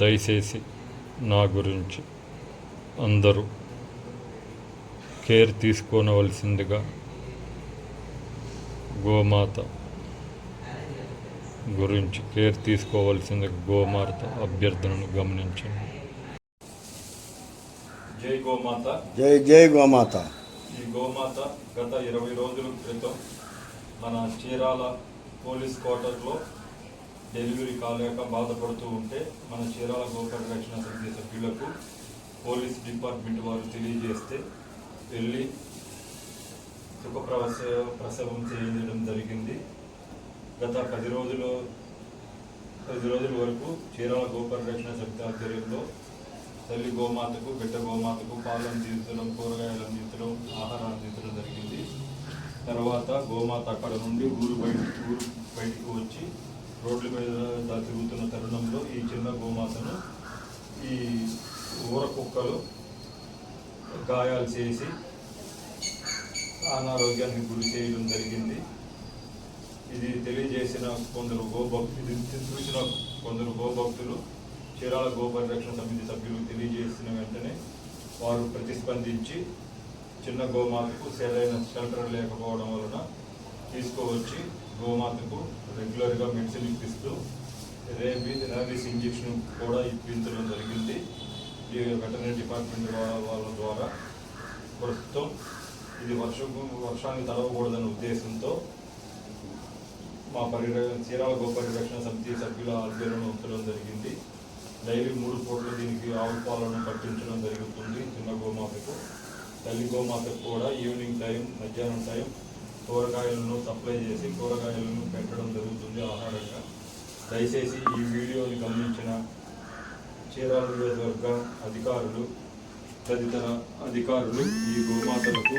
దయచేసి నా గురించి అందరూ కేర్ తీసుకోనవలసిందిగా గోమాత గురించి కేర్ తీసుకోవాల్సిందిగా గోమాత అభ్యర్థనను గమనించండి. జై గోమాత. జై జై గోమాత. ఈ గోమాత గత ఇరవై రోజుల క్రితం మన చీరాల పోలీస్ క్వార్టర్లో డెలివరీ కాలేక బాధపడుతూ ఉంటే మన చీరాల గోపరిరక్షణ సమితి సభ్యులకు పోలీస్ డిపార్ట్మెంట్ వారు తెలియజేస్తే వెళ్ళి సుఖప్రవస ప్రసవం చేయించడం జరిగింది. గత పది రోజులు పది రోజుల వరకు చీరాల గోపరిరక్షణ సమితి ఆధ్వర్యంలో తల్లి గోమాతకు బిడ్డ గోమాతకు పాలు అందించడం కూరగాయలు అందించడం ఆహారం అందించడం జరిగింది. తర్వాత గోమాత అక్కడ నుండి ఊరు బయట ఊరు రోడ్ల మీద దా- తిరుగుతున్న తరుణంలో ఈ చిన్న గోమాతను ఈ ఊర కుక్కలు గాయాలు చేసి అనారోగ్యానికి గురి చేయడం జరిగింది. ఇది తెలియజేసిన కొందరు గోభక్తులు ఇది చూసిన కొందరు గోభక్తులు చీరాల గోపరిరక్షణ సమితి సభ్యులు తెలియజేసిన వెంటనే వారు ప్రతిస్పందించి చిన్న గోమాతకు సరైన షెల్టర్ లేకపోవడం వలన తీసుకువచ్చి గోమాతకు రెగ్యులర్గా మెడిసిన్ ఇప్పిస్తూ రేబీ ర్యాబీస్ ఇంజెక్షన్ కూడా ఇప్పించడం జరిగింది. ఈ వెటనరీ డిపార్ట్మెంట్ వాళ్ళ ద్వారా ప్రస్తుతం ఇది వర్షం వర్షాన్ని తడవకూడదనే ఉద్దేశంతో మా పరిర చీరాల గోపరిరక్షణ సమితి సభ్యుల ఆధ్వర్యంలో ఉంచడం జరిగింది. డైలీ మూడు పూటలు దీనికి ఆవు పాలను పట్టించడం జరుగుతుంది చిన్న గోమాతకు. తల్లి గోమాతకు కూడా ఈవినింగ్ టైం మధ్యాహ్నం టైం కూరగాయలను సప్లై చేసి కూరగాయలను పెట్టడం జరుగుతుంది ఆహారంగా. దయచేసి ఈ వీడియోని గమనించిన చీరాల నియోజకవర్గ అధికారులు తదితర అధికారులు ఈ గోమాతలకు గోమాతలకు